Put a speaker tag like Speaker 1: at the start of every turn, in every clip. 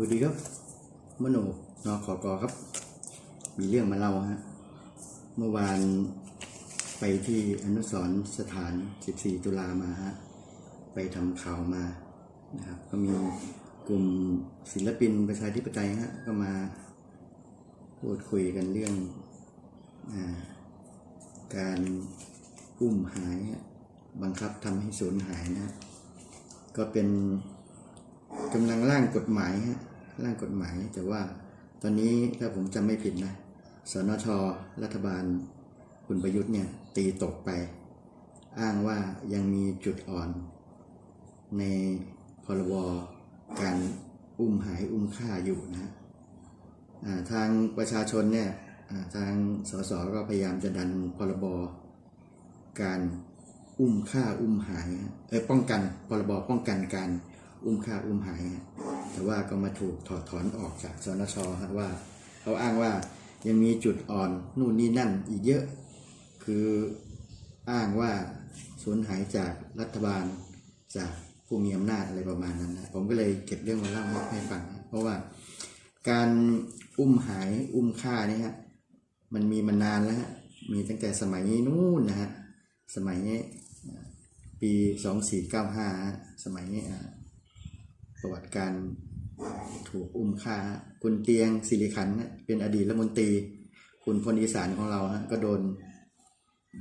Speaker 1: สวัสดีครับ มโนนอขอกอครับ มีเรื่องมาเล่าฮะ เมื่อวานไปที่อนุสรสถาน 14 ตุลามาฮะ ไปทำข่าวมานะครับ ก็มีกลุ่มศิลปินประชาธิปไตยฮะ ก็มาพูดคุยกันเรื่องอการอุ้มหายบังคับทำให้สูญหายนะ ก็เป็นกำลังร่างกฎหมายฮะ ร่างกฎหมาย แต่ว่าตอนนี้ถ้าผมจำไม่ผิดนะสนชรัฐบาลคุณประยุทธ์เนี่ยตีตกไป อ้างว่ายังมีจุดอ่อน ในพรบการอุ้มหายอุ้มฆ่าอยู่นะทางประชาชนเนี่ยทางสสก็พยายามจะดันพรบการอุ้มฆ่าอุ้มหายเออป้องกันพรบป้องกันการอุ้มฆ่าอุ้มหายฮะ แต่ว่าก็มาถูกถอดถอนออกจากสนชฮะว่าเขาอ้างว่ายังมีจุดอ่อนนู่นนี่นั่นอีกเยอะ คืออ้างว่าสูญหายจากรัฐบาลจากผู้มีอำนาจอะไรประมาณนั้นนะผมก็เลยเก็บเรื่องมาเล่าให้ฟัง เพราะว่าการอุ้มหายอุ้มฆ่านี่ฮะมันมีมานานแล้วฮะมีตั้งแต่สมัยนู้นนะฮะสมัยปี 2495 สมัยอ่าประวัติการ ถูกอุ้มฆ่าคุณเตียงสิริขันเป็นอดีตรัฐมนตรี คุณพลอีสานของเราฮะก็โดน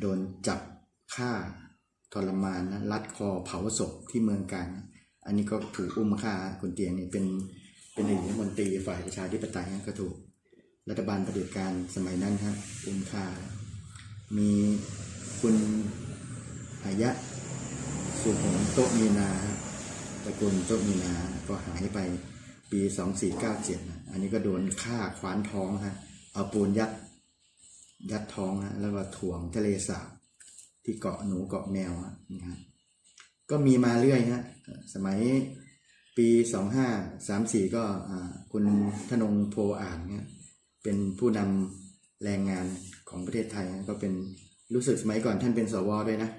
Speaker 1: โดนจับฆ่าทรมานนะรัดคอเผาศพที่เมืองการ อันนี้ก็ถูกอุ้มฆ่าคุณเตียงนี่เป็นเป็นอดีตรัฐมนตรีฝ่ายประชาธิปไตยก็ถูกรัฐบาลปฏิบัติการสมัยนั้นฮะอุ้มฆ่า มีคุณอายะสุหงโตมีนาตระกูลโตมีนาก็หายไป ปี2497นะอันนี้ก็โดนฆ่าคว้านท้องฮะ เอาปูนยัด ยัดท้องฮะ แล้วก็ถ่วงทะเลสาบที่เกาะหนูเกาะแมวฮะนี่ฮะก็มีมาเรื่อยฮะ สมัยปีสองห้าสามสี่ก็คุณธนงโพอ่านเนี่ยเป็นผู้นำแรงงานของประเทศไทยก็เป็นรู้สึกสมัยก่อนท่านเป็นสวด้วยนะ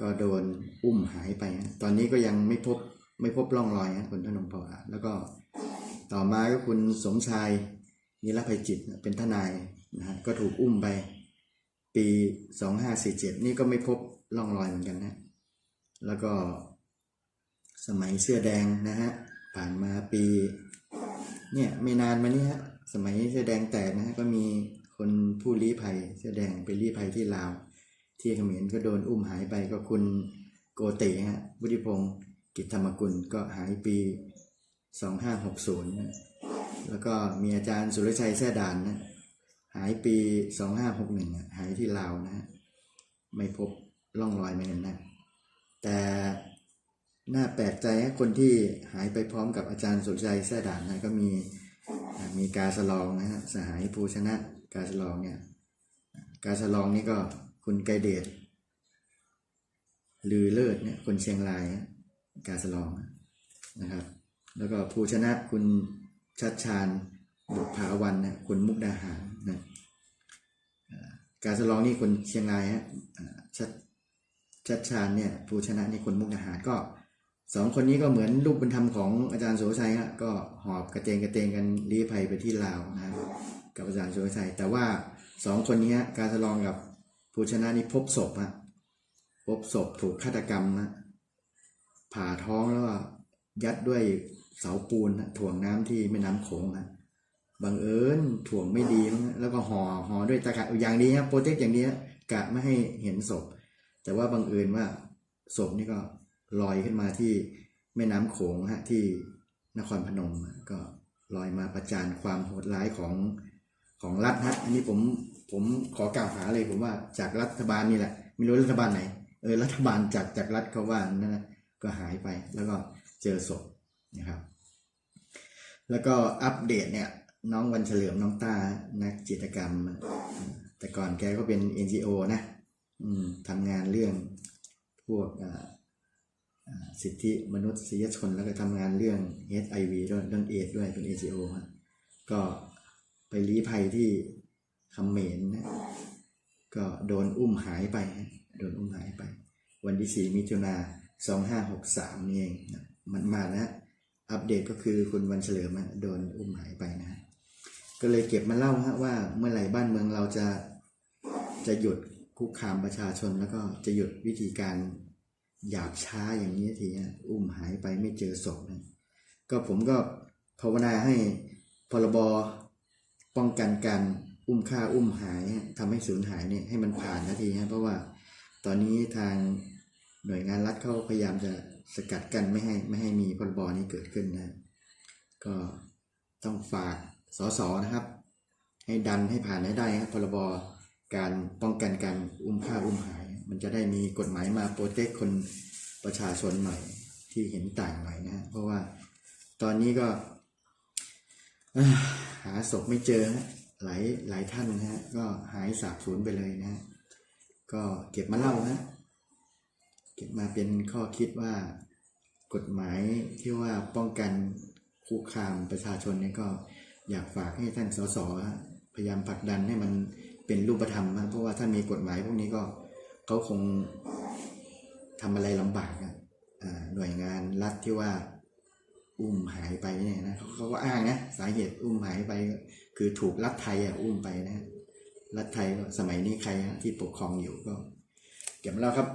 Speaker 1: ก็โดนอุ้มหายไป ตอนนี้ก็ยังไม่พบ ไม่พบร่องรอยฮะคุณธนงโพอ่านแล้วก็ต่อมาก็คุณสมชายนิรภัยจิตเป็นทนายนะฮะก็ถูกอุ้มไป ปี 2547 นี่ก็ไม่พบร่องรอยเหมือนกันนะ แล้วก็สมัยเสื้อแดงนะฮะผ่านมาปี เนี่ยไม่นานมานี้ฮะสมัยเสื้อแดงแตกนะฮะก็มีคนผู้ลี้ภัยเสื้อแดงไปลี้ภัยที่ลาว ที่เขมรก็โดนอุ้มหายไปก็คุณโกติฮะวุฒิพงศ์ กิจธรรมกุลก็หายปี 2560นะแล้วก็มีอาจารย์สุรชัยแท่ดานนะหายปี 2561อะหายที่ลาวนะ ไม่พบร่องรอยเหมือนกันนะ แต่น่าแปลกใจนะคนที่หายไปพร้อมกับอาจารย์สุรชัยแท่ด่านนะก็มีมีกาสลองนะฮะสหายภูชนะกาสลองเนี่ยกาสลองนี่ก็คุณไกเดชลือเลิศเนี่ยคนเชียงรายนะ กาสลองนะครับ แล้วก็ภูชนะคุณชัดชาญบุภาวันนะคนมุกดาหารนะการสลองนี่คนเชียงรายฮะชัดชัดชาญเนี่ยภูชนะนี่คนมุกดาหารก็สองคนนี้ก็เหมือนลูกบุญธรรมของอาจารย์โสชัยฮะก็หอบกระเตงกระเตงกันลี้ภัยไปที่ลาวนะกับอาจารย์โสชัย แต่ว่าสองคนนี้การสลองกับภูชนะนี่พบศพฮะพบศพถูกฆาตกรรมฮะ ผ่าท้องแล้วก็ยัดด้วยเสาปูนถ่วงน้ำที่แม่น้ำโขงนะบังเอิญถ่วงไม่ดีนะแล้วก็ห่อห่อด้วยตะข่ายอย่างนี้ครับโปรเจกต์อย่างนี้กะไม่ให้เห็นศพ แต่ว่าบังเอิญว่าศพนี่ก็ลอยขึ้นมาที่แม่น้ำโขงฮะที่นครพนมก็ลอยมาประจานความโหดร้ายของของรัฐฮะอันนี้ผมผมขอกล่าวหาเลยผมว่าจากรัฐบาลนี่แหละไม่รู้รัฐบาลไหนเออรัฐบาลจากจากรัฐเขาว่านะ ก็หายไป แล้วก็เจอศพนะครับ แล้วก็อัปเดตเนี่ยน้องวันเฉลิมน้องตานักจิตกรรม แต่ก่อนแกก็เป็น NGO นะอืมทำงานเรื่องพวกอ่าสิทธิมนุษยชนแล้วก็ทำงานเรื่อง HIV ด้วยเรื่องเอดด้วยเป็น NGO ก็ไปลี้ภัยที่คำเขมรนะก็โดนอุ้มหายไป โดนอุ้มหายไป วันที่4มิถุนา 2563 นี่เองมันมาแล้วอัปเดตก็คือคุณวันเฉลิมโดนอุ้มหายไปนะ ก็เลยเก็บมาเล่าฮะว่าเมื่อไหร่บ้านเมืองเราจะจะหยุดคุกคามประชาชนแล้วก็จะหยุดวิธีการหยาบช้าอย่างนี้ทีฮะอุ้มหายไปไม่เจอศพนะก็ผมก็ภาวนาให้พรบป้องกันการอุ้มฆ่าอุ้มหายทำให้สูญหายเนี่ยให้มันผ่านนาทีฮะเพราะว่าตอนนี้ทาง หน่วยงานรัฐเขาพยายามจะสกัดกันไม่ให้ไม่ให้มีพรบนี้เกิดขึ้นนะ ก็ต้องฝากสสนะครับ ให้ดันให้ผ่านให้ได้ครับพรบการป้องกันการอุ้มฆ่าอุ้มหาย มันจะได้มีกฎหมายมาโปรเทคคนประชาชนหน่อยที่เห็นต่างหน่อยนะ เพราะว่าตอนนี้ก็หาศพไม่เจอหลายหลายท่านนะฮะก็หายสาบสูญไปเลยนะฮะก็เก็บมาเล่านะ เก็บมาเป็นข้อคิดว่ากฎหมายที่ว่าป้องกันคุกคามประชาชนเนี่ยก็อยากฝากให้ท่านสสพยายามผลักดันให้มันเป็นรูปธรรมนะเพราะว่าถ้ามีกฎหมายพวกนี้ก็เขาคงทำอะไรลำบากอะหน่วยงานรัฐที่ว่าอุ้มหายไปเนี่ยนะเขาเขาก็อ้างนะสาเหตุอุ้มหายไป คือถูกรัฐไทยอะอุ้มไปนะรัฐไทยก็สมัยนี้ใครที่ปกครองอยู่ก็ เก็บแล้วครับ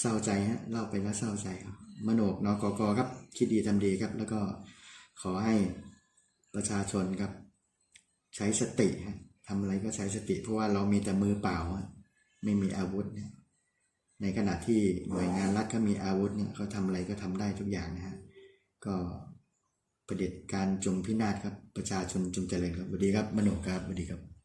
Speaker 1: เศร้าใจฮะเล่าไปแล้วเศร้าใจครับมโนกนกกครับ คิดดีทำดีครับ แล้วก็ขอให้ประชาชนครับ ใช้สติฮะทำอะไรก็ใช้สติ เพราะว่าเรามีแต่มือเปล่า ไม่มีอาวุธเนี่ยในขณะที่หน่วยงานรัฐเขามีอาวุธเนี่ยเขาทำอะไรก็ทำได้ทุกอย่างนะฮะก็ประเด็จการจงพินาศครับ ประชาชนจงเจริญครับสวัสดีครับมโนกครับสวัสดีครับ